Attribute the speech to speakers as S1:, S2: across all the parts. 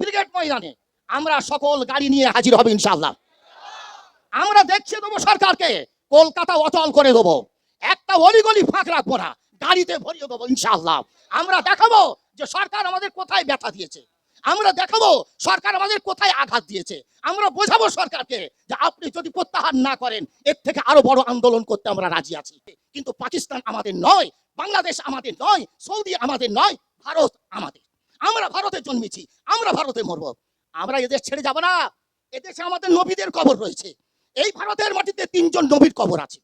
S1: Brigade ময়দানে। আমরা সকল গাড়ি নিয়ে হাজির হবে ইনশাআল্লাহ। আমরা দেখিয়ে দেবো সরকারকে, কলকাতা অচল করে দেবো। একটা অলিগলি ফাঁক রাখব না, গাড়িতে ভরিয়ে দেবো ইনশাআল্লাহ। আমরা দেখাবো যে সরকার আমাদের কোথায় ব্যথা দিয়েছে। আমরা দেখাবো সরকার আমাদের কোথায় আঘাত দিয়েছে। আমরা বোঝাবো সরকারকে যে আপনি যদি প্রত্যাহার না করেন, এর থেকে আরও বড় আন্দোলন করতে আমরা রাজি আছি। কিন্তু পাকিস্তান আমাদের নয়, বাংলাদেশ আমাদের নয়, সৌদি আমাদের নয়, ভারত আমাদের। আমরা ভারতে জন্মেছি, আমরা ভারতে মরব। আমরা এদেশ ছেড়ে যাব না। এদেশে আমাদের নবীদের কবর রয়েছে। এই ভারতের মাটিতে তিনজন নবীর কবর আছে।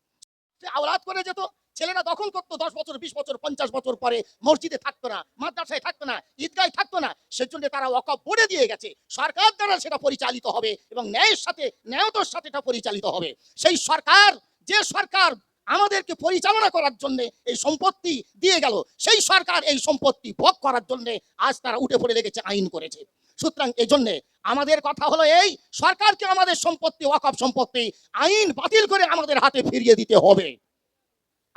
S1: সে আওলাদ করে যেত, ছেলেরা দখল করতো, দশ বছর, বিশ বছর, পঞ্চাশ বছর পরে মসজিদে থাকতো না, মাদ্রাসায় থাকতো না, ঈদগায় থাকতো না। সেজন্য তারা ওয়াকফ বোর্ডে দিয়ে গেছে। সরকার দ্বারা সেটা পরিচালিত হবে এবং ন্যায়ের সাথে, ন্যায়তর সাথে এটা পরিচালিত হবে। সেই সরকার, যে সরকার আমাদেরকে পরিচালনা করার জন্য এই সম্পত্তি দিয়ে গেল। সেই সরকার এই সম্পত্তি ভোগ করার জন্য আজ তারা উঠে পড়ে লেগেছে, আইন করেছে। সুতরাং এই জন্যে আমাদের কথা হলো এই, সরকারকে আমাদের সম্পত্তি, ওয়াকফ সম্পত্তি, আইন বাতিল করে আমাদের হাতে ফিরিয়ে দিতে হবে।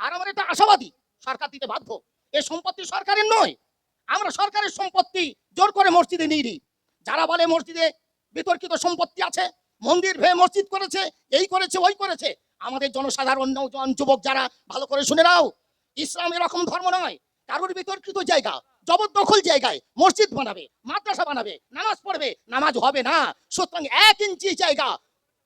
S1: আর আমরা এটা আশাবাদী, সরকার দিতে বাধ্য। এই সম্পত্তি সরকারের নয়, আমরা সরকারের সম্পত্তি জোর করে মসজিদে নিয়ে যারা বলে মসজিদে বিতর্কিত সম্পত্তি আছে, মন্দির ভেয়ে মসজিদ করেছে, এই করেছে, ওই করেছে আমাদের জনসাধারণ, নৌজন যুবক যারা ভালো করে শুনে নাও, ইসলাম এরকম ধর্ম নয়। কারোর বিতর্কিত জায়গা, জবরদখল জায়গায় মসজিদ বানাবে, মাদ্রাসা বানাবে, নামাজ পড়বে, নামাজ হবে না। সুতরাং এক ইঞ্চি জায়গা,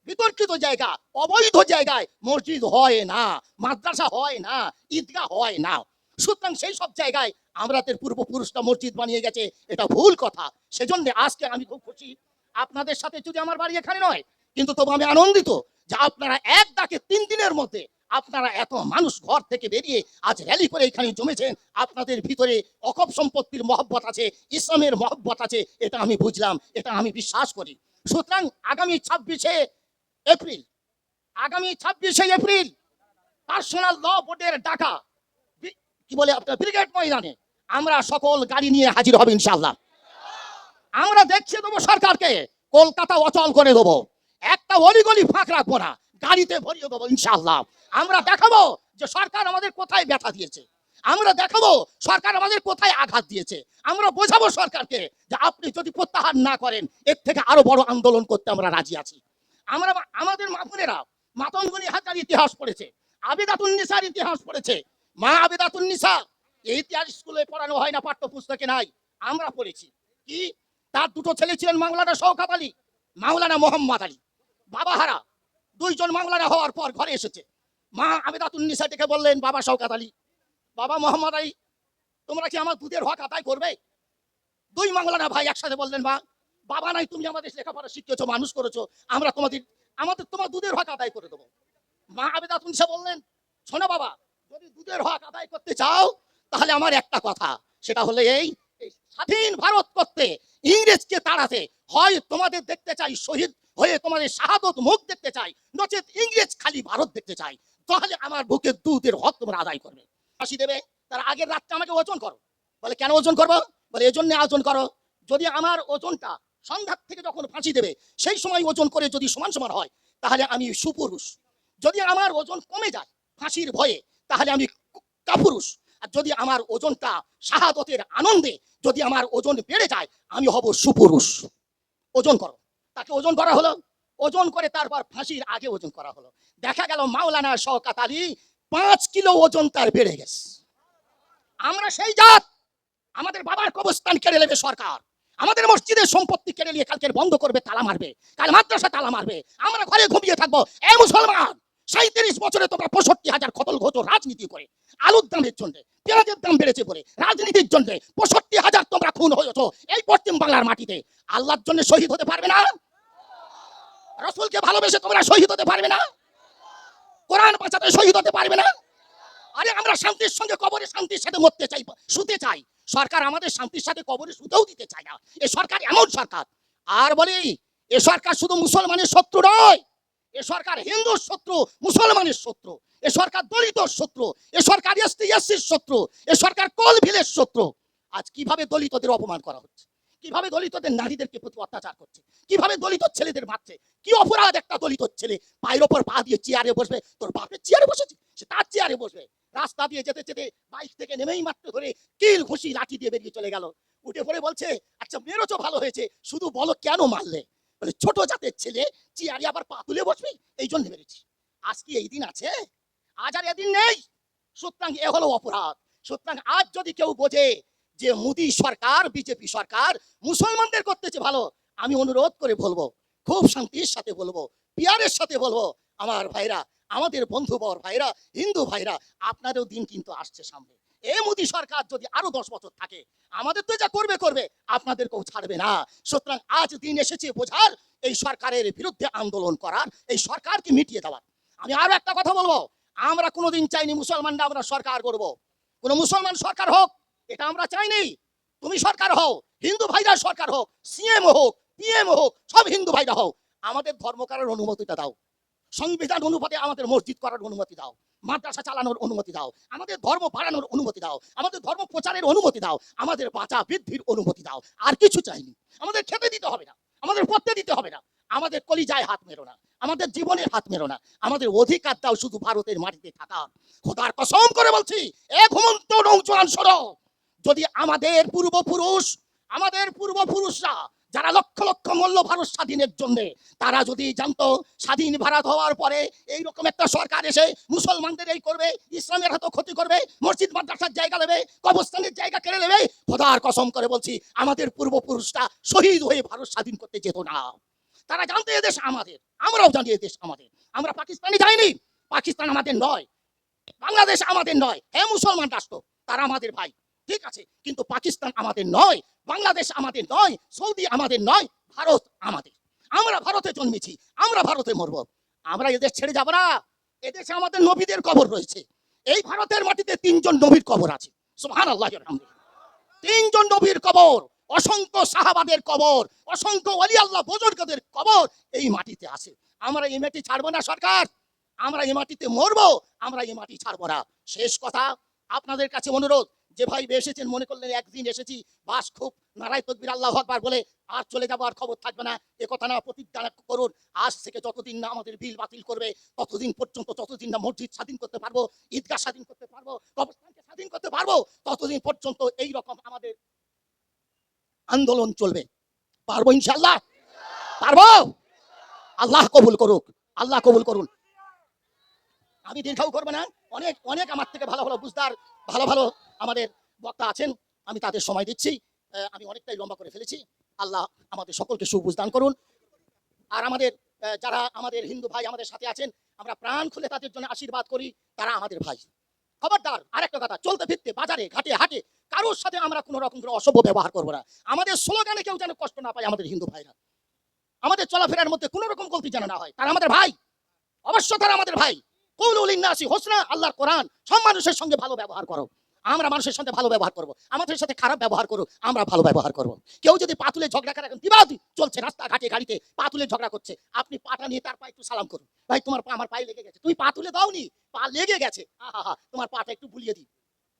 S1: বিতর্কিত জায়গা, অবৈধ জায়গায় মসজিদ হয় না, মাদ্রাসা হয় না, ঈদগাহ হয় না। সুতরাং সেই সব জায়গায় আমাদের পূর্বপুরুষরা মসজিদ বানিয়ে গেছে, এটা ভুল কথা। সেজন্য আজকে আমি খুব খুশি। আপনাদের সাথে যদি আমার বাড়ি এখানে নয়, কিন্তু তবু আমি আনন্দিত যে আপনারা এক ডাকে তিন দিনের মধ্যে আপনারা এত মানুষ ঘর থেকে বেরিয়ে আজ র্যালি করে এখানে জমেছেন, আপনাদের ভিতরে অকপ সম্পত্তির মহব্বত আছে, ইসলামের মহব্বত আছে, এটা আমি বুঝলাম, এটা আমি বিশ্বাস করি। সুতরাং আগামী ছাব্বিশে এপ্রিল, আগামী ছাব্বিশে এপ্রিল পার্সোনাল ল বোর্ডের ডাকা কি বলে আপনার, ব্রিগেড ময়দানে আমরা সকল গাড়ি নিয়ে হাজির হবে ইনশাল্লাহ আমরা দেখিয়ে দেবো সরকারকে, কলকাতা অচল করে দেবো। একটা অলিগলি ফাঁক রাখব না, গাড়িতে ভরিয়ে দেবো ইনশাআল্লাহ। আমরা দেখাবো যে সরকার আমাদের কোথায় ব্যথা দিয়েছে। আমরা দেখাবো সরকার আমাদের কোথায় আঘাত দিয়েছে। আমরা বোঝাবো সরকারকে যে আপনি যদি প্রত্যাহার না করেন, এর থেকে আরও বড় আন্দোলন করতে আমরা রাজি আছি। আমরা আমাদের মাপুরেরা মাতঙ্গনি হাজার ইতিহাস পড়েছে আবেদাতুন নিসার ইতিহাস পড়েছে। মা আবেদাতুন নিসা এই ইতিহাস স্কুলে পড়ানো হয় না, পাঠ্যপুস্তকে নাই, আমরা পড়েছি। কি? তার দুটো ছেলে ছিলেন মাওলানা শওকাত আলী, মাওলানা মোহাম্মদ আলী। বাবা হারা দুইজন মাওলানা হওয়ার পর ঘরে এসেছে। মা আবেদাতুন নিসা ডেকে বললেন, বাবা শওকাত আলী, বাবা মোহাম্মদ আলী, তোমরা কি আমার দুধের হক আদায় করবে? দুই মাওলানা ভাই একসাথে বললেন, মা, বাবা নাই, তুমি আমাদের লেখাপড়া শিখিয়েছো, মানুষ করেছ, আমরা তোমাদের, আমাদের তোমার দুধের হক আদায় করে দেবো। মা আবেদা তুলসা বললেন, শোনো বাবা, যদি দুধের হক আদায় করতে চাও, তাহলে আমার একটা কথা, সেটা হলো এই স্বাধীন ভারত করতে ইংরেজকে তাড়াতে, হয় তোমাদের দেখতে চাই শহীদ হয়ে তোমাদের শাহাদত মুখ দেখতে চাই, নচেত ইংরেজ খালি ভারত দেখতে চাই, তাহলে আমার বুকের দুধের হক তোমরা আদায় করবে। ফাঁসি দেবে, তার আগের রাতটা আমাকে ওজন করো। বলে, কেন ওজন করব? বলে, এজন্য ওজন করো। যদি আমার ওজনটা সন্ধ্যার থেকে যখন ফাঁসি দেবে, সেই সময় ওজন করে যদি সমান সমান হয়, তাহলে আমি সুপুরুষ। যদি আমার ওজন কমে যায় ফাঁসির ভয়ে, তাহলে আমি কাপুরুষ। আর যদি আমার ওজনটা শাহাদতের আনন্দে যদি আমার ওজন বেড়ে যায়, আমি হব সুপুরুষ। ওজন করো। তাকে ওজন করা হলো। ওজন করে তারপর ফাঁসির আগে ওজন করা হলো। দেখা গেল মাওলানা শওকাত আলী পাঁচ কিলো ওজন তার বেড়ে গেছে। আমরা সেই জাত। আমাদের বাবার কবরস্থান কেড়ে নেবে সরকার। আমাদের মসজিদের সম্পত্তি কেড়ে নিয়ে কালকে বন্ধ করবে, তালা মারবে। কাল মাদ্রাসা তালা মারবে। আমরা ঘরে ঘুমিয়ে থাকব। এ মুসলমান সাঁত্রিশ বছরে তোমরা পঁয়ষট্টি হাজার কতল ঘটো রাজনীতি করে। আলুর দামের জন্য, পেঁয়াজের দাম বেড়েছে বলে, রাজনীতির জন্য পঁয়ষট্টি হাজার তোমরা খুন হয়েছো এই পশ্চিম বাংলার মাটিতে। আল্লাহর জন্য শহীদ হতে পারবে না? রসুলকে ভালোবেসে তোমরা শহীদ হতে পারবে না? কোরআন বাঁচাতে শহীদ হতে পারবে না? আরে আমরা শান্তির সঙ্গে কবরে শান্তির সাথে মরতে চাই, শুতে চাই। সরকার আমাদের শান্তির সাথে কবরে শুতেও দিতে চায় না। এ সরকার এমন সরকার। আর বলি, এ সরকার শুধু মুসলমানের শত্রু নয়। এ সরকার হিন্দুর শত্রু, মুসলমানের শত্রু। এ সরকার দলিতর শত্রু। এ সরকার এসটি এসসির শত্রু। এ সরকার কলভিলের শত্রু। আজ কীভাবে দলিতদের অপমান করা হচ্ছে? কীভাবে দলিতদের নারীদেরকে প্রতি অত্যাচার করছে? কীভাবে দলিত ছেলেদের মারছে? কি অপরাধ একটা দলিত ছেলে পায়ের ওপর পা দিয়ে চেয়ারে বসবে? তোর বাপের চেয়ারে বসেছে? সে তার চেয়ারে বসবে। রাস্তা দিয়ে যেতে যেতে বাইক থেকে নেমেই মাত্র ধরে কিল ঘুষি লাঠি দিয়ে বেরিয়ে চলে গেল। উঠে পড়ে বলছে আচ্ছা মেরেছো, ভালো হয়েছে। শুধু বলো কেন মারলে? বলে, ছোট জাতের ছেলে চেয়ারে আবার পা তুলে বসবি? এই জন্য মেরেছি। আজ কি এই দিন আছে? আজ আর এদিন নেই। সুতরাং এ হলো অপরাধ। সুতরাং আজ যদি কেউ বোঝে যে মোদী সরকার, বিজেপি সরকার মুসলমানদের করতেছে ভালো, আমি অনুরোধ করে বলব, খুব শান্তির সাথে বলব, পিয়ারের সাথে বলব, আমার ভাইরা, আমাদের বন্ধু বর ভাইরা, হিন্দু ভাইরা, আপনারও দিন কিন্তু আসছে সামনে। এ মোদী সরকার যদি আরও দশ বছর থাকে, আমাদের তো যা করবে করবে, আপনাদেরকেও ছাড়বে না। সুতরাং আজ দিন এসেছে বোঝার, এই সরকারের বিরুদ্ধে আন্দোলন করার, এই সরকারকে মিটিয়ে দেওয়ার। আমি আরও একটা কথা বলব, আমরা কোনোদিন চাইনি মুসলমানরা আমরা সরকার করব কোন মুসলমান সরকার হোক এটা আমরা চাইনি তুমি সরকার হও, হিন্দু ভাইরা সরকার হোক সিএম হোক পিএম হোক, সব হিন্দু ভাইরা হোক আমাদের ধর্ম করার অনুমতিটা দাও। সংবিধান অনুপাতে আমাদের মসজিদ করার অনুমতি দাও। মাদ্রাসা চালানোর অনুমতি দাও। আমাদের ধর্ম বাড়ানোর অনুমতি দাও। আমাদের ধর্ম প্রচারের অনুমতি দাও। আমাদের বাঁচা বৃদ্ধির অনুমতি দাও। আর কিছু চাইনি আমাদের খেতে দিতে হবে না। আমাদের পড়তে দিতে হবে না। আমাদের কলিজায় হাত মেরো না। আমাদের জীবনে হাত মেরো না। আমাদের অধিকার দাও শুধু ভারতের মাটিতে থাকা। খোদার কসম করে বলছি, এ ঘুমন্ত নৌচলান সরো যদি আমাদের পূর্বপুরুষ, আমাদের পূর্বপুরুষরা যারা লক্ষ লক্ষ মূল্য ভারত স্বাধীনের জন্য, তারা যদি জানতো স্বাধীন ভারত হওয়ার পরে এইরকম একটা সরকার এসে মুসলমানদের এই করবে, ইসলামের হাতে ক্ষতি করবে, মসজিদ, মাদ্রাসার জায়গা নেবে কবরস্থানের জায়গা কেড়ে নেবে, খোদার কসম করে বলছি, আমাদের পূর্বপুরুষরা শহীদ হয়ে ভারত স্বাধীন করতে যেত না। তারা জানতো এ দেশ আমাদের, আমরাও জানি এদেশ আমাদের। আমরা পাকিস্তানে যাইনি, পাকিস্তান আমাদের নয়, বাংলাদেশ আমাদের নয় হ্যাঁ মুসলমান রাষ্ট্র, তারা আমাদের ভাই। ঠিক আছে, কিন্তু পাকিস্তান আমাদের নয়, বাংলাদেশ আমাদের নয়, সৌদি আমাদের নয়, ভারত আমাদের। আমরা ভারতে জন্মেছি, আমরা ভারতে মরব। আমরা এদেশ ছেড়ে যাব না। এদেশে আমাদের নবীদের কবর রয়েছে। এই ভারতের মাটিতে তিনজন নবীর কবর আছে। সুবহান আল্লাহ তিনজন নবীর কবর, অসংখ্য সাহাবাদের কবর, অসংখ্য অলি আল্লাহ বুজুর্গদের কবর এই মাটিতে আছে। আমরা এই মাটি ছাড়বো না সরকার। আমরা এই মাটিতে মরবো, আমরা এই মাটি ছাড়বো না। শেষ কথা, আপনাদের কাছে অনুরোধ যে ভাই এসেছেন, মনে করলেন একদিন এসেছি, বাস খুব নারায় তকবির, আল্লাহ আকবার বলে, আর চলে যাব, আর খবর থাকবে না। এ কথা না প্রতিজ্ঞা করুন। আজ থেকে যতদিন না আমাদের বিল বাতিল করবে, ততদিন পর্যন্ত ততদিন না মসজিদ স্বাধীন করতে পারব, ঈদগাহ স্বাধীন করতে পারব, কবরস্থানকে স্বাধীন করতে পারব, ততদিন পর্যন্ত এই রকম আমাদের আন্দোলন চলবে। পারব ইনশাল্লাহ পারব? আল্লাহ কবুল করুক। আল্লাহ কবুল করুন। আমি দীর্ঘাও করব না? অনেক অনেক আমার থেকে ভালো ভালো বুঝদার, ভালো ভালো আমাদের বক্তা আছেন। আমি তাদের সময় দিচ্ছি। আমি অনেকটাই লম্বা করে ফেলেছি। আল্লাহ আমাদের সকলকে সুবুঝদান করুন। আর আমাদের যারা আমাদের হিন্দু ভাই আমাদের সাথে আছেন, আমরা প্রাণ খুলে তাদের জন্য আশীর্বাদ করি। তারা আমাদের ভাই। খবরদার, আরেকটা কথা, চলতে ফিরতে, বাজারে, ঘাটে, হাটে, কারোর সাথে আমরা কোনো রকম করে অসভ্য ব্যবহার করব না। আমাদের স্লোগানে কেউ যেন কষ্ট না পায় আমাদের হিন্দু ভাইরা। আমাদের চলাফেরার মধ্যে কোনো রকম গলতি যেন না হয়। তারা আমাদের ভাই। অবশ্য তারা আমাদের ভাই। কৌলুল ইন্নাসি হোসনা, আল্লাহর কোরআন। সব মানুষের সঙ্গে ভালো ব্যবহার করো। আমরা মানুষের ভালো ব্যবহার করব। আমাদের সাথে খারাপ ব্যবহার করো, আমরা ভালো ব্যবহার কেউ যদি পাতুলে ঝগড়া করে বিবাদ, চলছে রাস্তাঘাটে, গাড়িতে, পাতুলে ঝগড়া করছে। আপনি পাটা নিয়ে তার একটু সালাম করুন। ভাই, তোমার পা আমার পায়ে লেগে গেছে। তুমি পা দাওনি? পা লেগে গেছে। আহা তোমার পাটা একটু বুলিয়ে দিই।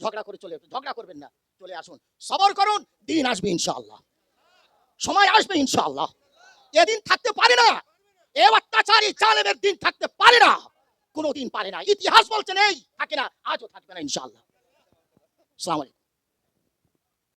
S1: ঝগড়া করে চলে। ঝগড়া করবেন না। চলে আসুন। সবর করুন। দিন আসবে ইনশাআল্লাহ। সময় আসবে ইনশাআল্লাহ। এদিন থাকতে পারে না। এ অত্যাচারী চালেমের দিন থাকতে পারে না। কোনোদিন পারে না। ইতিহাস বলছে নেই থাকে না আজও থাকবে না ইনশাল্লাহ সালাম আলাইকুম।